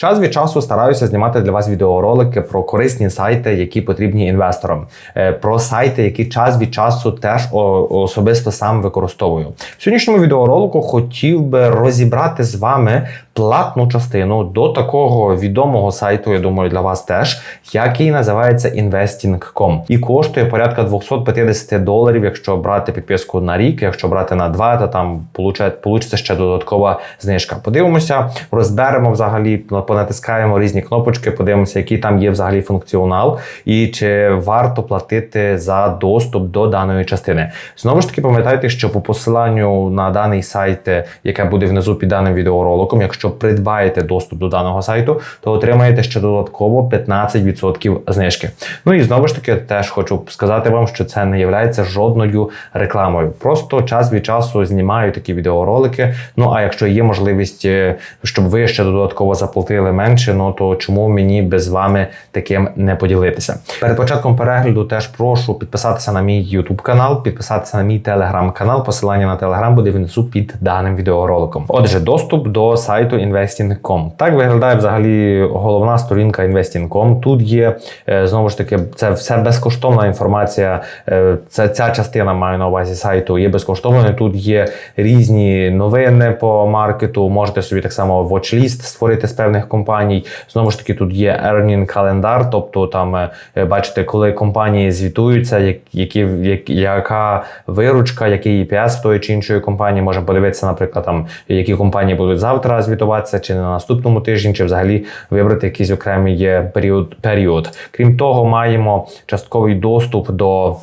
Час від часу стараюся знімати для вас відеоролики про корисні сайти, які потрібні інвесторам, Е, про сайти, які час від часу теж особисто сам використовую. В сьогоднішньому відеоролику хотів би розібрати з вами платну частину до такого відомого сайту, я думаю, для вас теж, який називається Investing.com. І коштує порядка 250 доларів, якщо брати підписку на рік, якщо брати на два, то там получиться ще додаткова знижка. Подивимося, розберемо взагалі, понатискаємо різні кнопочки, подивимося, який там є взагалі функціонал, і чи варто платити за доступ до даної частини. Знову ж таки, пам'ятайте, що по посиланню на даний сайт, е, яке буде внизу під даним відеороликом, якщо придбаєте доступ до даного сайту, то отримаєте ще додатково 15% знижки. Ну і знову ж таки, теж хочу сказати вам, що це не є жодною рекламою. Просто час від часу знімаю такі відеоролики. Ну а якщо є можливість, е, щоб ви ще додатково заплатили менше, ну то чому мені без вами таким не поділитися? Перед початком перегляду теж прошу підписатися на мій YouTube канал, підписатися на мій Telegram канал. Посилання на Telegram буде внизу під даним відеороликом. Отже, доступ до сайту Investing.com. Так виглядає взагалі головна сторінка Investing.com. Тут є е, знову ж таки це все безкоштовна інформація. Е, Це ця частина маю на увазі сайту. Є безкоштовною. Тут є різні новини по маркету. Можете собі так само watchlist створити з певних компаній. Знову ж таки, тут є earning календар, тобто там е, бачите, коли компанії звітуються, які яка виручка, який EPS в тої чи іншої компанії. Можемо подивитися, наприклад, там які компанії будуть завтра звітуватися, чи на наступному тижні, чи взагалі вибрати якийсь окремий період. період. Крім того, маємо частковий доступ до.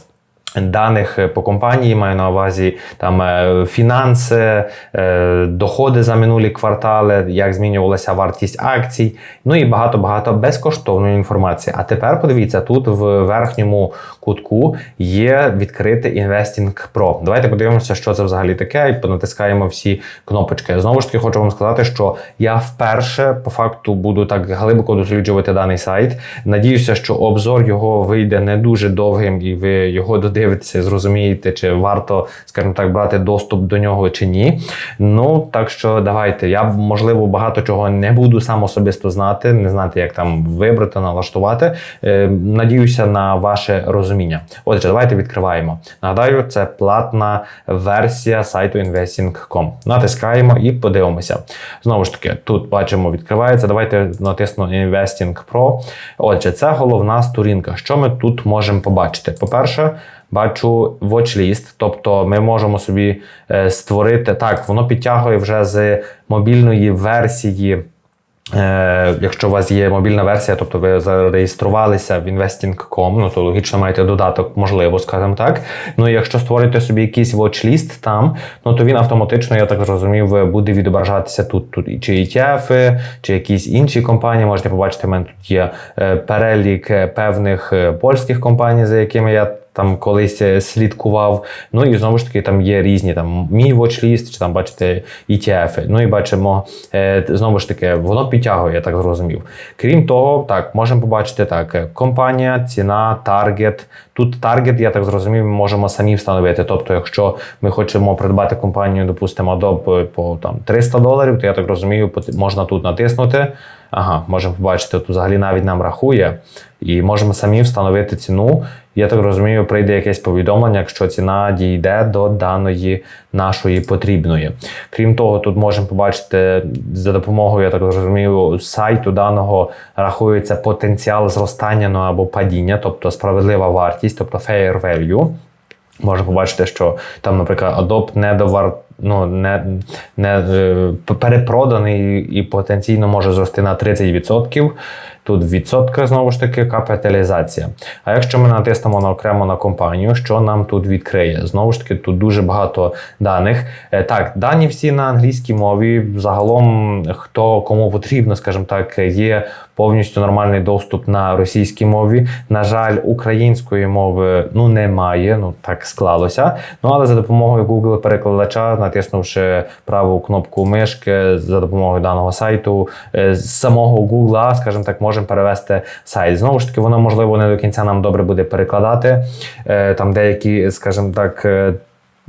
Даних е, по компанії маю на увазі там е, фінанси, е, доходи за минулі квартали, як змінювалася вартість акцій, ну і багато багато безкоштовної інформації. А тепер подивіться, тут в верхньому кутку є відкрити Investing Pro. Давайте подивимося, що це взагалі таке, і понатискаємо всі кнопочки. Знову ж таки, хочу вам сказати, що я вперше по факту буду так глибоко досліджувати даний сайт. Надіюся, що обзор його вийде не дуже довгим, і ви його додивитеся, зрозумієте, чи варто, скажімо так, брати доступ до нього чи ні. Ну так що давайте. Я можливо багато чого не буду сам особисто знати, не знати, як там вибрати, налаштувати. Е, надіюся на ваше розуміння. Отже, давайте відкриваємо. Нагадаю, це платна версія сайту investing.com. Натискаємо і подивимося. Знову ж таки, тут бачимо, відкривається. Давайте натисну Investing Pro. Отже, це головна сторінка. Що ми тут можемо побачити? По-перше, бачу watchlist, тобто ми можемо собі е, створити так, воно підтягує вже з мобільної версії. Е, якщо у вас є мобільна версія, тобто ви зареєструвалися в investing.com, ну то логічно маєте додаток, можливо, скажімо так. Ну і якщо створите собі якийсь watchlist там, ну то він автоматично, я так зрозумів, буде відображатися тут. Тут чи ETF, чи якісь інші компанії. Можете побачити, в мене тут є е, перелік е, певних е, польських компаній, за якими я там колись е, слідкував. Ну і знову ж таки там є різні там мій watchlist, чи там бачите ETF. Ну і бачимо е, знову ж таки, воно підтягує, я так зрозумів. Крім того, так можемо побачити так: е, компанія, ціна, таргет. Тут таргет, я так зрозумів, ми можемо самі встановити. Тобто, якщо ми хочемо придбати компанію, допустимо, Adobe по там 300 доларів, то я так розумію, можна тут натиснути. Ага, можемо побачити, тут взагалі навіть нам рахує, і можемо самі встановити ціну. Я так розумію, прийде якесь повідомлення, якщо ціна дійде до даної нашої потрібної. Крім того, тут можемо побачити за допомогою, я так розумію, сайту даного рахується потенціал зростання ну, або падіння, тобто справедлива вартість, тобто fair value. Можна побачити, що там, наприклад, Adobe не довар... ну, не, не е, перепроданий і потенційно може зрости на 30%. Тут відсотка знову ж таки капіталізація. А якщо ми натиснемо на окремо на компанію, що нам тут відкриє? Знову ж таки, тут дуже багато даних. Е, Так, дані всі на англійській мові. Загалом, хто кому потрібно, скажімо так, є повністю нормальний доступ на російській мові. На жаль, української мови ну немає. Ну так склалося. Ну але за допомогою Google перекладача, натиснувши праву кнопку мишки за допомогою даного сайту, е, з самого Google, скажімо так, можемо перевести сайт. Знову ж таки, воно можливо не до кінця нам добре буде перекладати. Е, Там деякі, скажімо так. е,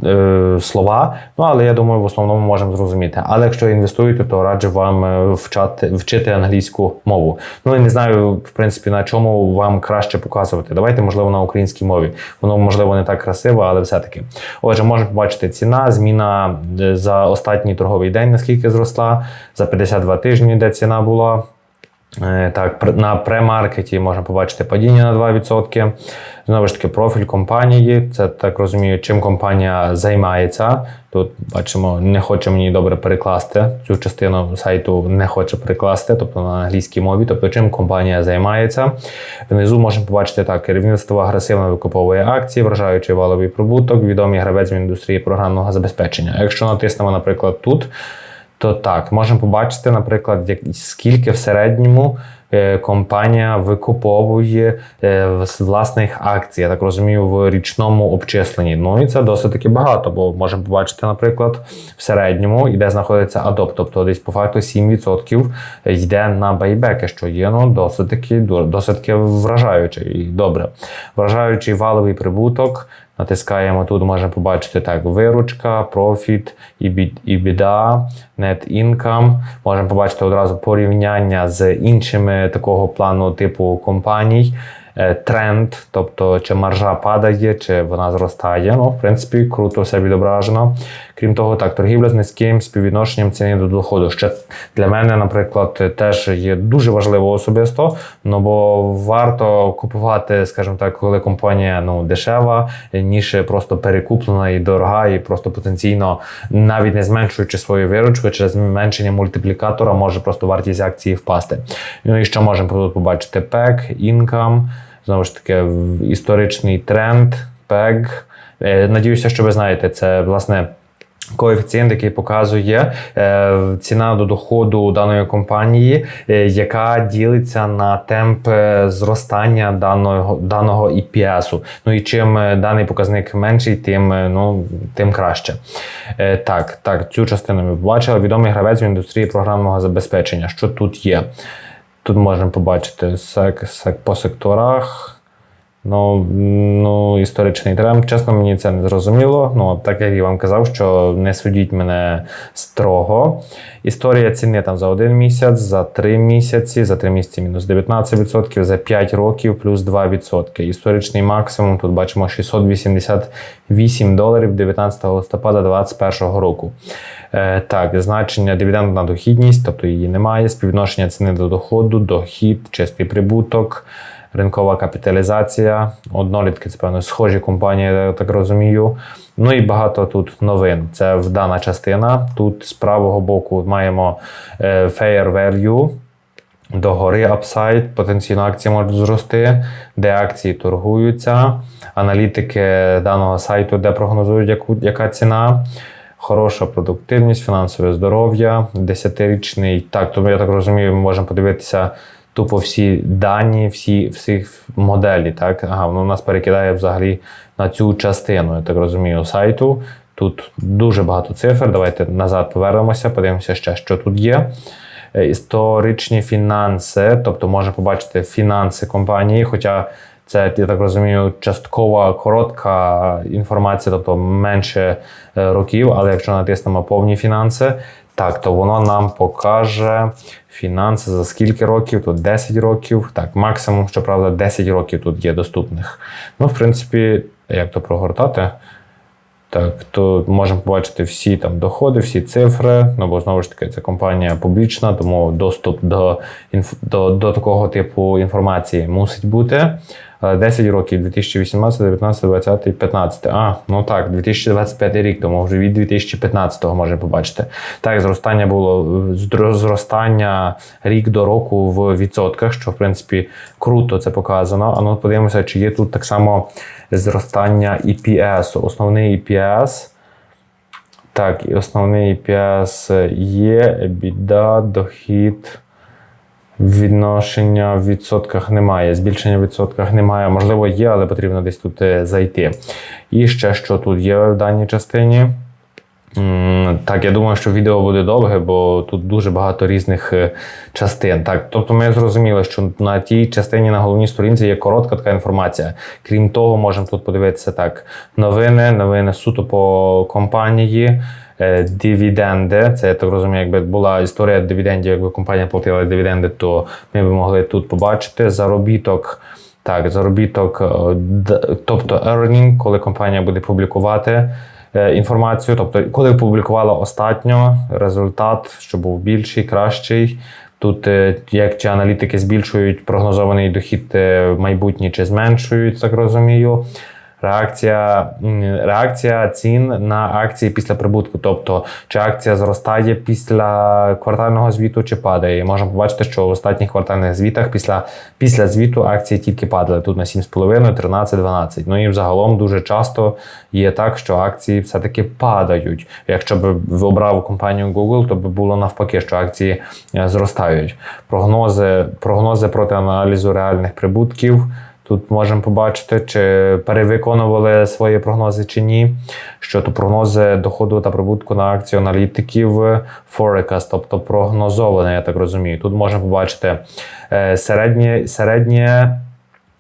е, слова. Ну, але я думаю, в основному можемо зрозуміти. Але якщо інвестуєте, то раджу вам вчати, вчити англійську мову. Ну і не знаю, в принципі, на чому вам краще показувати. Давайте, можливо, на українській мові. Воно можливо не так красиво, але все-таки. Отже, можемо побачити ціна, зміна за останній торговий день, наскільки зросла, за 52 тижні, де ціна була. Е, Так, на премаркеті можна побачити падіння на 2%. Знову ж таки, профіль компанії. Це так розумію, чим компанія займається. Тут бачимо, не хоче мені добре перекласти. Цю частину сайту не хоче перекласти, тобто на англійській мові, тобто чим компанія займається. Внизу можемо побачити так: керівництво агресивно викуповує акції, вражаючи валовий прибуток, відомий гравець в індустрії програмного забезпечення. Якщо натиснемо, наприклад, тут то так, можемо побачити, наприклад, як, скільки в середньому е, компанія викуповує е, власних акцій, я так розумію, в річному обчисленні. Ну і це досить таки багато, бо можемо побачити, наприклад, в середньому, і де знаходиться Adobe, тобто десь по факту 7% йде на байбеки, що є ну, досить таки, досить таки вражаюче і добре. Вражаючий валовий прибуток. Натискаємо тут, можемо побачити так: виручка, профіт, і біда, net income. Можемо побачити одразу порівняння з іншими такого плану типу компаній. Е, Тренд, тобто чи маржа падає, чи вона зростає. Ну, в принципі, круто все відображено. Крім того, так, торгівля з низьким співвідношенням ціни до доходу. Ще для мене, наприклад, теж є дуже важливо особисто, ну бо варто купувати, скажімо так, коли компанія ну, дешева, ніж просто перекуплена і дорога, і просто потенційно, навіть не зменшуючи свою виручку, через зменшення мультиплікатора, може просто вартість акції впасти. Ну і що можемо тут побачити? PEG, income, знову ж таки, історичний тренд, PEG. Е, Надіюся, що ви знаєте, це власне. Коефіцієнт, який показує е, ціна до доходу даної компанії, е, яка ділиться на темп зростання даного даного EPS. Ну і чим даний показник менший, тим ну тим краще. Так, так, цю частину ми побачили. Відомий гравець в індустрії програмного забезпечення. Що тут є? Тут можемо побачити сек, сек по секторах. Ну, ну, історичний тренд, чесно, мені це не зрозуміло. Ну, так як я вам казав, що не судіть мене строго. Історія ціни там за один місяць, за три місяці, за три місяці мінус 19%, за 5 років плюс 2%. Історичний максимум тут бачимо 688 доларів 19 листопада 2021 року. Е, так, значення дивідендна дохідність, тобто її немає, співвідношення ціни до доходу, дохід, чистий прибуток ринкова капіталізація. Однолітки, це певно, схожі компанії, я так розумію. Ну і багато тут новин. Це вдана частина. Тут з правого боку маємо е, fair value. Догори апсайд, потенційно акції можуть зрости, де акції торгуються, аналітики даного сайту, де прогнозують, яку, яка ціна, хороша продуктивність, фінансове здоров'я, десятирічний. Так, тому я так розумію, ми можемо подивитися тупо всі дані, всі всіх моделі. Так, ага, воно нас перекидає взагалі на цю частину, я так розумію, сайту. Тут дуже багато цифр. Давайте назад повернемося, подивимося ще, що тут є. Е, Історичні фінанси, тобто можна побачити фінанси компанії, хоча це, я так розумію, часткова коротка інформація, тобто менше е, років. Але якщо натиснемо повні фінанси, так, то воно нам покаже фінанси за скільки років, тут 10 років. Так, максимум, щоправда, 10 років тут є доступних. Ну, в принципі, як то прогортати? Так, то можемо побачити всі там доходи, всі цифри. Ну бо знову ж таки, це компанія публічна, тому доступ до, до, до такого типу інформації мусить бути. Але 10 років 2018, 19, 20, 15. А, ну так, 2025 рік, тому вже від 2015-го можемо побачити. Так, зростання було зростання рік до року в відсотках, що в принципі круто це показано. А ну подивимося, чи є тут так само зростання EPS. Основний EPS. Так, і основний EPS є, EBITDA, дохід. Відношення в відсотках немає, збільшення в відсотках немає. Можливо, є, але потрібно десь тут е, зайти. І ще що тут є в даній частині. Так, я думаю, що відео буде довге, бо тут дуже багато різних е, частин. Так, тобто ми зрозуміли, що на тій частині на головній сторінці є коротка така інформація. Крім того, можемо тут подивитися так: новини, новини суто по компанії. Е, Дивіденди, це я так розумію, якби була історія дивідендів, якби компанія платила дивіденди, то ми б могли тут побачити заробіток. Так, заробіток, е, тобто earning, коли компанія буде публікувати е, інформацію, тобто коли опублікувала останньо результат, що був більший, кращий. Тут як чи аналітики збільшують прогнозований дохід в майбутнє, чи зменшують, так розумію. Реакція, реакція цін на акції після прибутку, тобто чи акція зростає після квартального звіту, чи падає. І можемо побачити, що в останніх квартальних звітах після, після звіту акції тільки падали. Тут на 7,5, 13, 12. Ну і взагалом дуже часто є так, що акції все-таки падають. Якщо б обрав компанію Google, то б було навпаки, що акції е, зростають. Прогнози, прогнози проти аналізу реальних прибутків. Тут можемо побачити, чи перевиконували свої прогнози чи ні. Що то прогнози доходу та прибутку на акцію аналітиків forecast, тобто прогнозоване, я так розумію. Тут можемо побачити е, середнє, середнє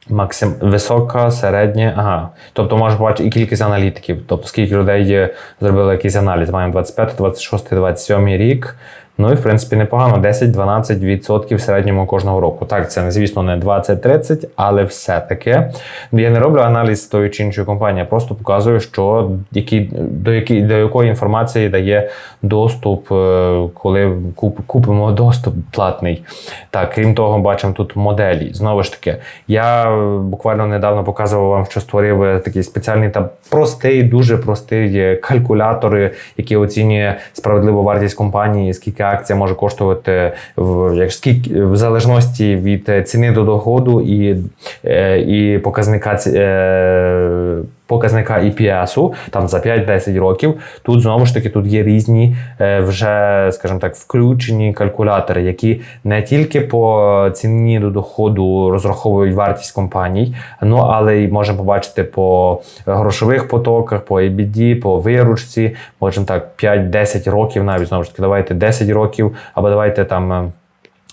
Максим висока, середня, ага. Тобто можна побачити і кількість аналітиків, тобто скільки людей зробили якийсь аналіз. Маємо 25, 26, 27 рік. Ну і в принципі непогано 10-12% в середньому кожного року. Так, це звісно не 20-30, але все-таки я не роблю аналіз тої чи іншої компанії, я просто показую, що які, до, які, до якої інформації дає доступ, е, коли куп, купимо доступ платний. Так, крім того, бачимо тут моделі. Знову ж таки, я е, буквально недавно показував вам, що створив е, такий спеціальний та простий, дуже простий калькулятор, який оцінює справедливу вартість компанії, скільки акція може коштувати в як скільки в залежності від е, ціни до доходу і, е, і показника е, показника EPS, там за 5-10 років. Тут знову ж таки тут є різні е, вже, скажімо так, включені калькулятори, які не тільки по ціні до доходу розраховують вартість компаній, ну але й можемо побачити по грошових потоках, по EBD, по виручці, можемо так 5-10 років, навіть знову ж таки, давайте 10 років, або давайте там.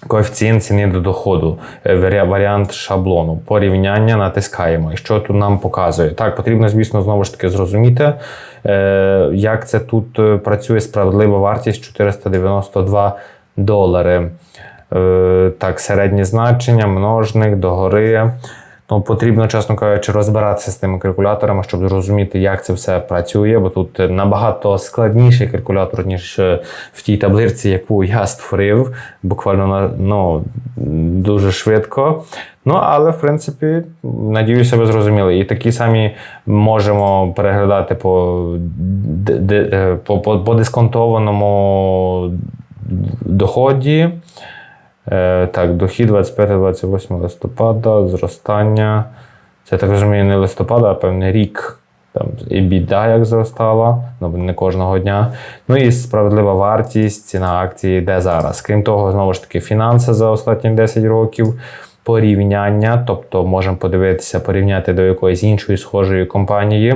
Коефіцієнт ціни до доходу, е, варіант шаблону, порівняння натискаємо. І що тут нам показує? Так, потрібно, звісно, знову ж таки зрозуміти, е, як це тут е, працює справедлива вартість 492 долари. Так, середнє значення, множник, догори. Ну, потрібно, чесно кажучи, розбиратися з тими калькуляторами, щоб зрозуміти, як це все працює, бо тут набагато складніший калькулятор, ніж е, в тій таблиці, яку я створив, буквально ну, дуже швидко. Ну, але в принципі, надіюся, ви зрозуміли. І такі самі можемо переглядати по, е, по, по, по дисконтованому доході. Е, так, дохід 25-28 листопада, зростання. Це так розумію, не листопада, а певний рік. Там і біда як зростала, ну не кожного дня. Ну і справедлива вартість, ціна акції, де зараз. Крім того, знову ж таки, фінанси за останні 10 років, порівняння, тобто можемо подивитися, порівняти до якоїсь іншої схожої компанії.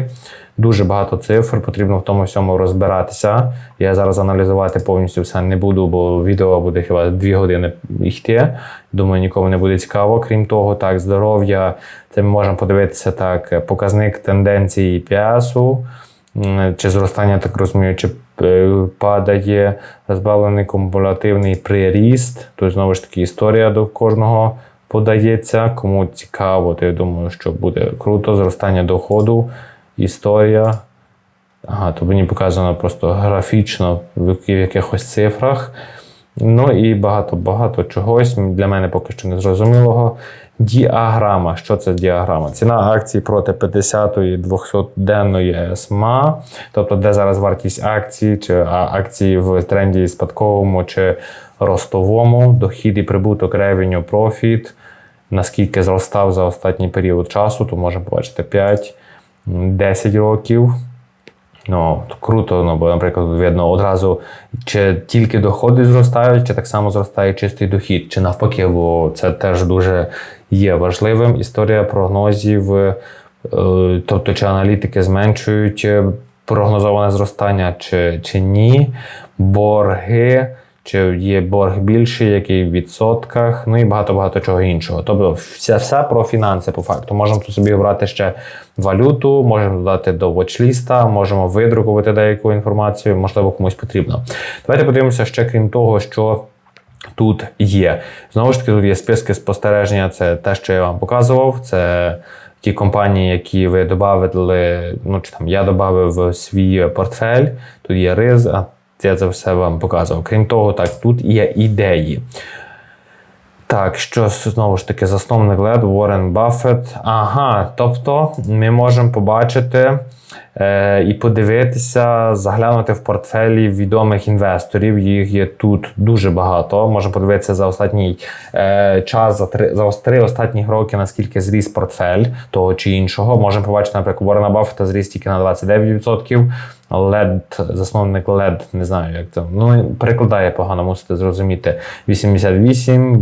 Дуже багато цифр, потрібно в тому всьому розбиратися. Я зараз аналізувати повністю все не буду, бо відео буде хіба дві години йти. Думаю, нікому не буде цікаво. Крім того, так, здоров'я. Це ми можемо подивитися так, показник тенденції піасу, чи зростання, так розумію, чи е, падає, розбавлений кумулятивний приріст. Тут знову ж таки історія до кожного подається. Кому цікаво, то я думаю, що буде круто. Зростання доходу, історія. Ага, то мені показано просто графічно в якихось цифрах. Ну і багато-багато чогось для мене поки що не зрозумілого. Діаграма. Що це діаграма? Ціна акцій проти 50-ї 200-денної СМА, тобто де зараз вартість акцій, чи акції в тренді спадковому чи ростовому, дохід і прибуток ревеню, профіт, наскільки зростав за останній період часу, то можемо побачити 5, 10 років. Ну, круто, ну, бо, наприклад, видно одразу, чи тільки доходи зростають, чи так само зростає чистий дохід, чи навпаки, бо це теж дуже є важливим. Історія прогнозів, е, тобто, чи аналітики зменшують е, прогнозоване зростання чи, чи ні, борги. Чи є борг більший, який в відсотках, ну і багато-багато чого іншого. Тобто, все, все про фінанси по факту. Можемо тут собі обрати ще валюту, можемо додати до watchlist, можемо видрукувати деяку інформацію, можливо, комусь потрібно. Давайте подивимося ще крім того, що. Тут є. Знову ж таки, тут є списки спостереження, це те, що я вам показував. Це ті компанії, які ви додали, ну чи там я додав в свій портфель. Тут є риз, я це все вам показував. Крім того, так, тут є ідеї. Так, що знову ж таки, засновник LED Уоррен Баффет. Ага, тобто ми можемо побачити е, і подивитися, заглянути в портфелі відомих інвесторів. Їх є тут дуже багато. Можемо подивитися за останній е, час, за три за три останні роки, наскільки зріс портфель того чи іншого. Можемо побачити, наприклад, Уоррена Баффета зріс тільки на 29%. LED, засновник LED, не знаю, як це. Ну, перекладає погано, мусите зрозуміти. 88,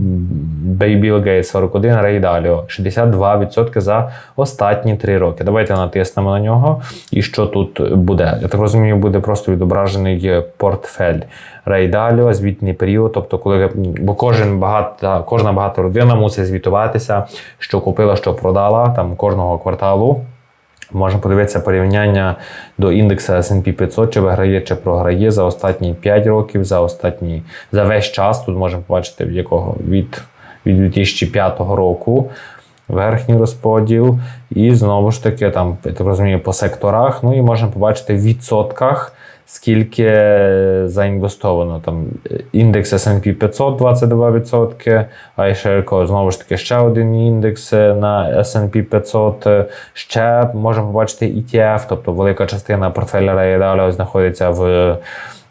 Bill Gates 41, Ray Dalio 62% за останні 3 роки. Давайте натиснемо на нього. І що тут буде? Я так розумію, буде просто відображений портфель Ray Dalio, звітний період. Тобто, коли бо кожен багата, кожна багата родина мусить звітуватися, що купила, що продала там кожного кварталу. Можна подивитися порівняння до індексу S&P 500, чи виграє, чи програє за останні 5 років, за останні, за весь час. Тут можемо побачити, в якого від, від 2005 року верхній розподіл. І знову ж таки, там, я так розумію, по секторах. Ну і можемо побачити в відсотках скільки заінвестовано. Там Індекс SP 500 22%, iShareCo, знову ж таки, ще один індекс на SP 500. Ще можемо побачити ETF, тобто велика частина портфеля Ray знаходиться в.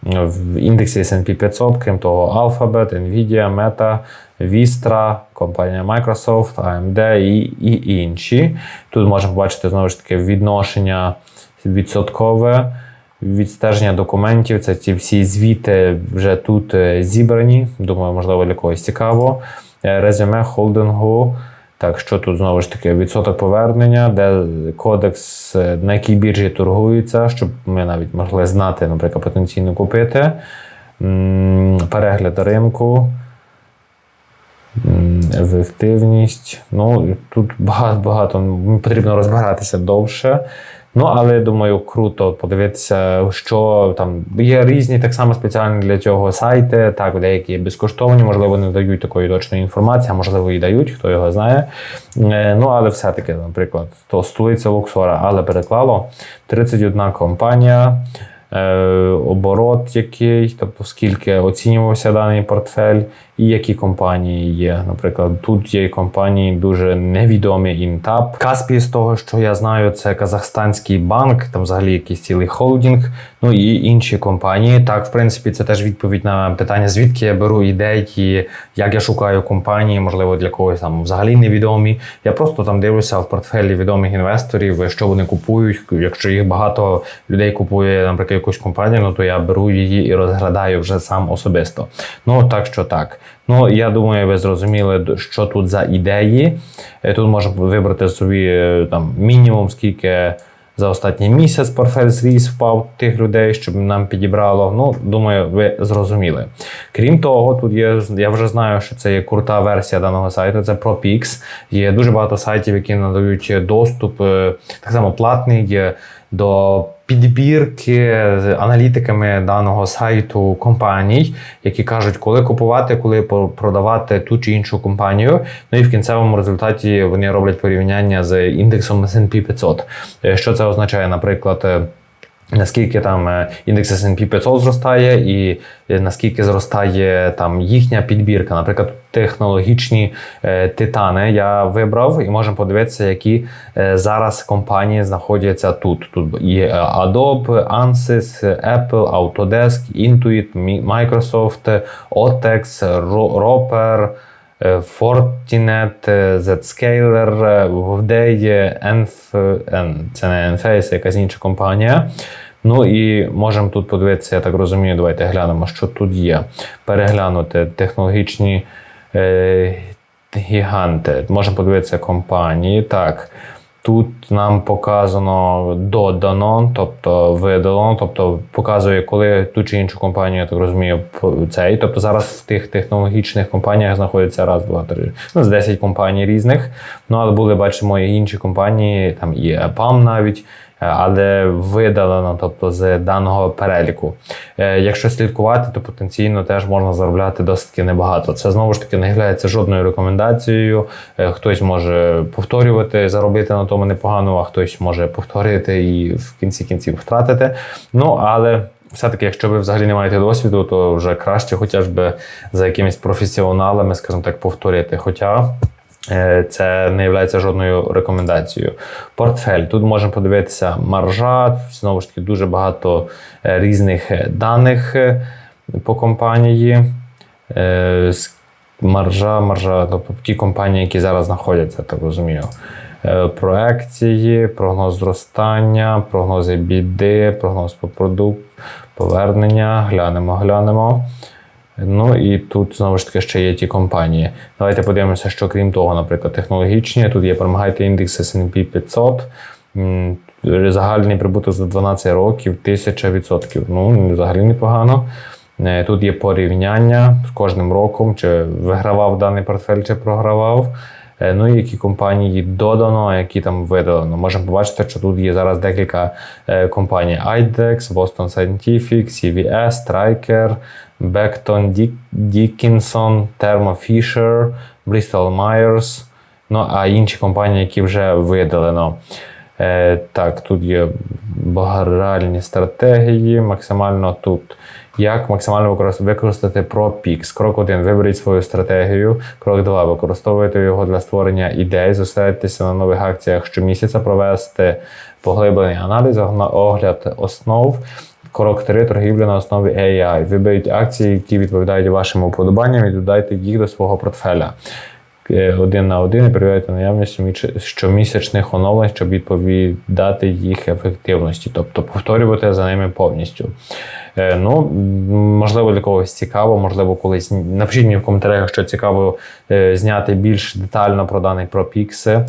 В індексі S&P 500, крім того, Alphabet, Nvidia, Meta, Vistra, компанія Microsoft, AMD і і інші. Тут можемо побачити знову ж таки відношення відсоткове відстеження документів. Це ці всі звіти вже тут е, зібрані. Думаю, можливо, для когось цікаво. Е, резюме холдингу. Так, що тут знову ж таки відсоток повернення, де кодекс, е, на якій біржі торгується, щоб ми навіть могли знати, наприклад, потенційно купити. Перегляд ринку, ефективність. Ну, Тут багато-багато потрібно розбиратися довше. Ну, але думаю, круто подивитися, що там є різні так само спеціальні для цього сайти. Так, деякі є безкоштовні, можливо, не дають такої точної інформації, а можливо і дають, хто його знає. Е, ну, але все-таки, наприклад, то столиця Луксора, але переклало 31 компанія. Е, оборот який, тобто скільки оцінювався даний портфель, і які компанії є. Наприклад, тут є компанії дуже невідомі Інтап. Каспі, з того, що я знаю, це казахстанський банк, там взагалі якийсь цілий холдинг, ну і інші компанії. Так, в принципі, це теж відповідь на питання, звідки я беру ідеї, як я шукаю компанії, можливо, для когось там взагалі невідомі. Я просто там дивлюся в портфелі відомих інвесторів, що вони купують. Якщо їх багато людей купує, наприклад, якусь компанію, ну то я беру її і розглядаю вже сам особисто. Ну так що так. Ну, я думаю, ви зрозуміли, що тут за ідеї. Е, тут можна вибрати собі е, там мінімум, скільки за останній місяць портфель зріс впав тих людей, щоб нам підібрало. Ну, думаю, ви зрозуміли. Крім того, тут є, я вже знаю, що це є крута версія даного сайту, це ProPix. Є дуже багато сайтів, які надають доступ, е, так само платний до підбірки з аналітиками даного сайту компаній, які кажуть, коли купувати, коли продавати ту чи іншу компанію. Ну і в кінцевому результаті вони роблять порівняння з індексом S&P 500. Е, що це означає, наприклад. Наскільки там е, індекс S&P 500 зростає, і е, наскільки зростає там їхня підбірка, наприклад, технологічні е, титани я вибрав, і можемо подивитися, які зараз компанії знаходяться тут. Тут є Adobe, Ansys, Apple, Autodesk, Intuit, Microsoft, Otex, Roper. Fortinet, Zscaler, Workday, Enf, це не Enphase, якась інша компанія. Ну і можемо тут подивитися, я так розумію, давайте глянемо, що тут є. Переглянути технологічні е, гіганти. Можемо подивитися компанії. Так. Тут нам показано додано, тобто видалено, тобто показує, коли ту чи іншу компанію, я так розумію, цей. Тобто зараз в тих технологічних компаніях знаходиться раз, два, три, ну, з 10 компаній різних. Ну, але були, бачимо, і інші компанії, там і EPAM навіть, але видалено, тобто з даного переліку. Е, Якщо слідкувати, то потенційно теж можна заробляти досить небагато. Це знову ж таки не є жодною рекомендацією. Е, Хтось може повторювати, заробити на тому непогано, а хтось може повторити і в кінці кінців втратити. Ну але. Все-таки, якщо ви взагалі не маєте досвіду, то вже краще хоча б за якимись професіоналами, скажімо так, повторити. Хоча е, це не є жодною рекомендацією. Портфель. Тут можемо подивитися маржа, знову ж таки, дуже багато е, різних е, даних е, по компанії. Е, Маржа, маржа, тобто ті компанії, які зараз знаходяться, так розумію. Е, Проекції, прогноз зростання, прогнози біди, прогноз по продукт, повернення. Глянемо, глянемо. Ну і тут знову ж таки ще є ті компанії. Давайте подивимося, що крім того, наприклад, технологічні. Тут є перемагайте індекс S&P 500. Загальний прибуток за 12 років 1000%. Ну, взагалі непогано. Е, Тут є порівняння з кожним роком, чи вигравав даний портфель, чи програвав. Е, Ну і які компанії додано, які там видалено. Можемо побачити, що тут є зараз декілька е, компаній: IDEX, Boston Scientific, CVS, Stryker, Beckton, Dickinson, Thermo Fisher, Bristol Myers. Ну а інші компанії, які вже видалено. Е, так, тут є багаральні стратегії. Максимально тут. Як максимально використ- використати ProPix? Крок 1. Виберіть свою стратегію. Крок 2. Використовуйте його для створення ідей, зосередьтеся на нових акціях щомісяця, провести поглиблений аналіз, огляд основ. Крок 3. Торгівля на основі AI. Виберіть акції, які відповідають вашим уподобанням, і додайте їх до свого портфеля. Е, Один на один і перевіряйте наявність щомісячних оновлень, щоб відповідати їх ефективності, тобто повторювати за ними повністю. Е, Ну, можливо, для когось цікаво, можливо, колись напишіть мені в коментарях, якщо цікаво е, зняти більш детально про даний ProPix.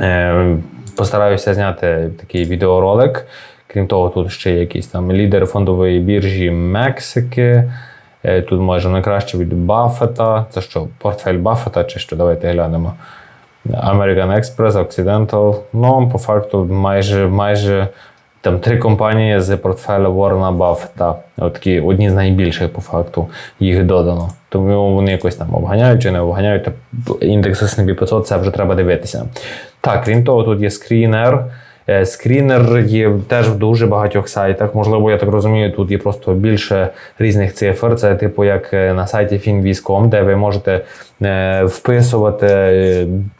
Е, Постараюся зняти такий відеоролик. Крім того, тут ще якісь там лідери фондової біржі Мексики. Тут може найкраще від Баффета. Це що, портфель Баффета чи що? Давайте глянемо. American Express, Occidental. Ну, по факту, майже, майже там три компанії з портфеля Ворона Баффета. Такі одні з найбільших по факту їх додано. Тому вони якось там обганяють чи не обганяють. Індекс S&P 500 це вже треба дивитися. Так, крім того, тут є скрінер. Е, Скрінер є теж в дуже багатьох сайтах. Можливо, я так розумію, тут є просто більше різних цифр. Це типу як е, на сайті Finviz.com, де ви можете е, вписувати,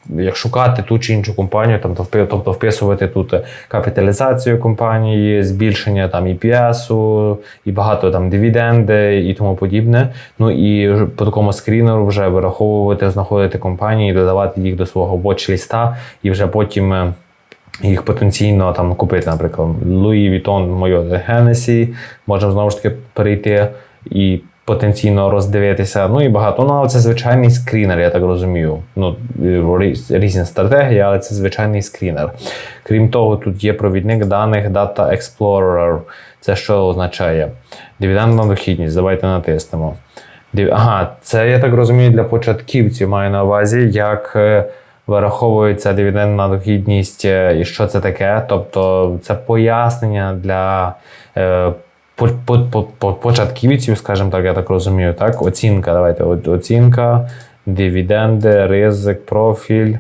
як шукати ту чи іншу компанію, там, тобто вписувати тут капіталізацію компанії, збільшення там EPS, і багато там дивіденди і тому подібне. Ну і по такому скрінеру вже вираховувати, знаходити компанії, додавати їх до свого watch-ліста і вже потім. Їх потенційно там купити, наприклад, Louis Vuitton, Moyo Hennessy, можемо знову ж таки перейти і потенційно роздивитися. Ну і багато. Ну, але це звичайний скрінер, я так розумію. Ну, різні стратегії, але це звичайний скрінер. Крім того, тут є провідник даних Data Explorer. Це що означає? Дивідендна дохідність. Давайте натиснемо. Ага, це я так розумію для початківців маю на увазі, як е, вираховується дивідендна дохідність е, і що це таке. Тобто це пояснення для е, по, по, по, по, початківців, скажімо так, я так розумію. Так? Оцінка. Давайте оцінка, дивіденди, ризик, профіль.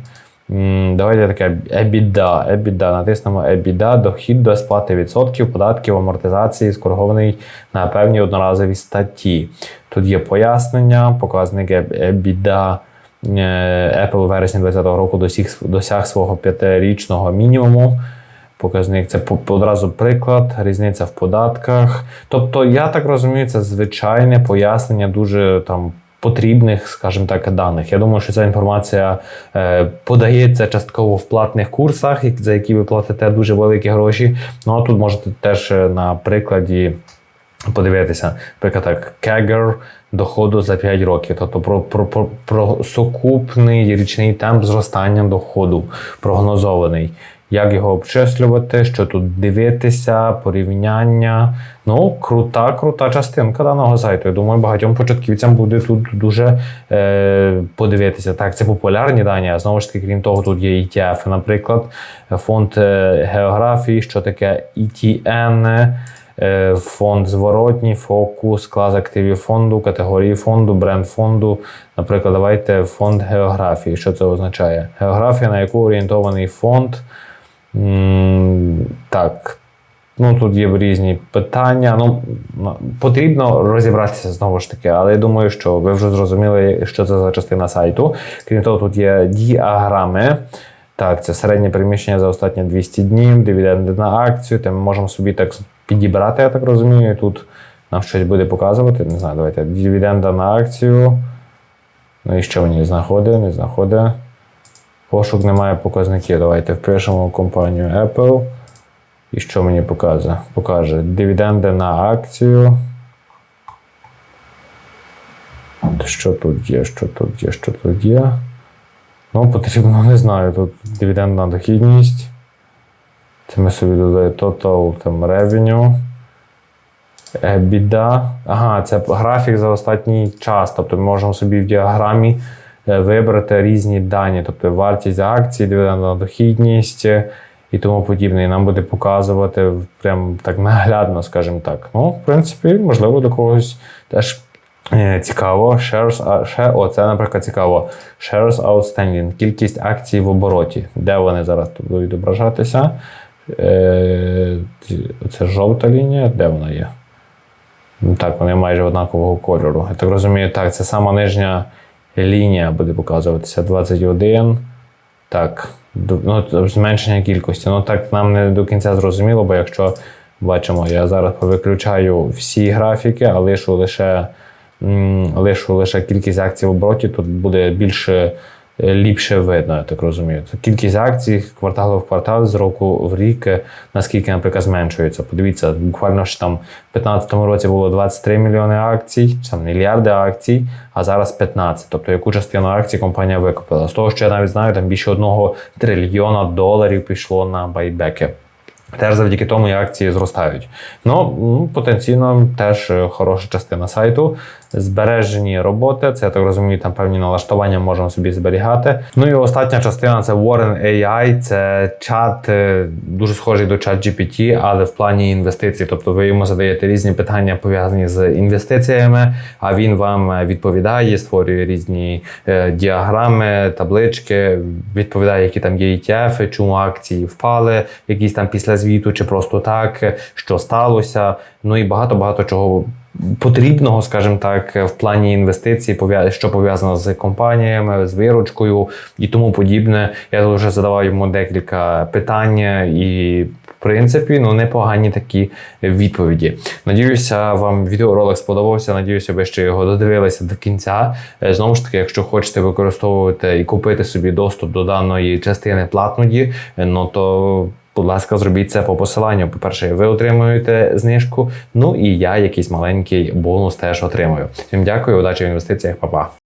Давайте таке EBITDA. EBITDA. Натиснемо EBITDA, дохід до сплати відсотків, податків, амортизації, скоригований на певні одноразові статті. Тут є пояснення, показник EBITDA. Е, Apple у вересні 2020 року досяг, досяг свого п'ятирічного мінімуму. Показник це одразу приклад, різниця в податках. Тобто, я так розумію, це звичайне пояснення дуже там. Потрібних, скажімо так, даних. Я думаю, що ця інформація е, подається частково в платних курсах, за які ви платите дуже великі гроші. Ну а тут можете теж е, на прикладі подивитися, наприклад, так, кегер доходу за 5 років, тобто про, про, про, про сукупний річний темп зростання доходу прогнозований. як його обчислювати, що тут дивитися, порівняння. Ну, крута, крута частинка даного сайту. Я думаю, багатьом початківцям буде тут дуже е, подивитися. Так, це популярні дані, а знову ж таки, крім того, тут є ETF, наприклад, фонд е, географії, що таке ETN. Е, Фонд зворотній, фокус, клас активів фонду, категорії фонду, бренд фонду. Наприклад, давайте фонд географії. Що це означає? Географія, на яку орієнтований фонд. Так. Ну, тут є різні питання. Ну, потрібно розібратися знову ж таки, але я думаю, що ви вже зрозуміли, що це за частина сайту. Крім того, тут є діаграми. Так, це середнє переміщення за останні 200 днів, дивіденди на акцію. Та ми можемо собі так підібрати, я так розумію. Тут нам щось буде показувати. Не знаю, давайте. Дивіденда на акцію. Ну і що мені знаходить? Не знаходить. Пошук немає показників. Давайте впишемо компанію Apple. І що мені покаже? Покаже дивіденди на акцію. Що тут є? Що тут є? Що тут є? Ну, потрібно, не знаю, тут дивідендна дохідність. Це ми собі додаємо total там, revenue. EBITDA. Ага, це графік за останній час. Тобто ми можемо собі в діаграмі е, вибрати різні дані, тобто вартість акцій, дивідендна дохідність е, і тому подібне. І нам буде показувати прям так наглядно, скажімо так. Ну, в принципі, можливо, до когось теж е, цікаво. Shares, ще, о, це, наприклад, цікаво. Shares outstanding, кількість акцій в обороті. Де вони зараз тут будуть відображатися? Е, це жовта лінія, де вона є? Ну, Так, вони майже однакового кольору. Я так розумію, так, це сама нижня лінія буде показуватися 21. Так, ну, зменшення кількості. Ну так нам не до кінця зрозуміло, бо якщо бачимо, я зараз повиключаю всі графіки, а лишу лише, лишу лише кількість акцій в обороті, тут буде більше ліпше видно, я так розумію. Кількість акцій квартал в квартал, з року в рік, е, наскільки, наприклад, зменшується. Подивіться, буквально ж там в 2015 році було 23 мільйони акцій, там мільярди акцій, а зараз 15. Тобто яку частину акцій компанія викупила. З того, що я навіть знаю, там більше одного трильйона доларів пішло на байбеки. Теж завдяки тому і акції зростають. Ну, потенційно теж е, хороша частина сайту. Збережені роботи, це я так розумію, там певні налаштування можемо собі зберігати. Ну і остання частина це Warren AI, це чат, е, дуже схожий до чат GPT, але в плані інвестицій. Тобто ви йому задаєте різні питання пов'язані з інвестиціями, а він вам е, відповідає, створює різні е, діаграми, таблички, відповідає, які там є ETF, чому акції впали, якісь там після звіту, чи просто так, що сталося. Ну і багато-багато чого потрібного, скажімо так, в плані інвестицій, що пов'язано з компаніями, з виручкою і тому подібне. Я вже задавав йому декілька питань, і в принципі, ну непогані такі відповіді. Надіюся, вам відеоролик сподобався. Надіюся, ви ще його додивилися до кінця. Е, Знову ж таки, якщо хочете використовувати і купити собі доступ до даної частини платної, е, ну то. Будь ласка, зробіть це по посиланню. По-перше, ви отримуєте знижку. Ну і я якийсь маленький бонус теж отримую. Всім дякую, удачі в інвестиціях, Па-па.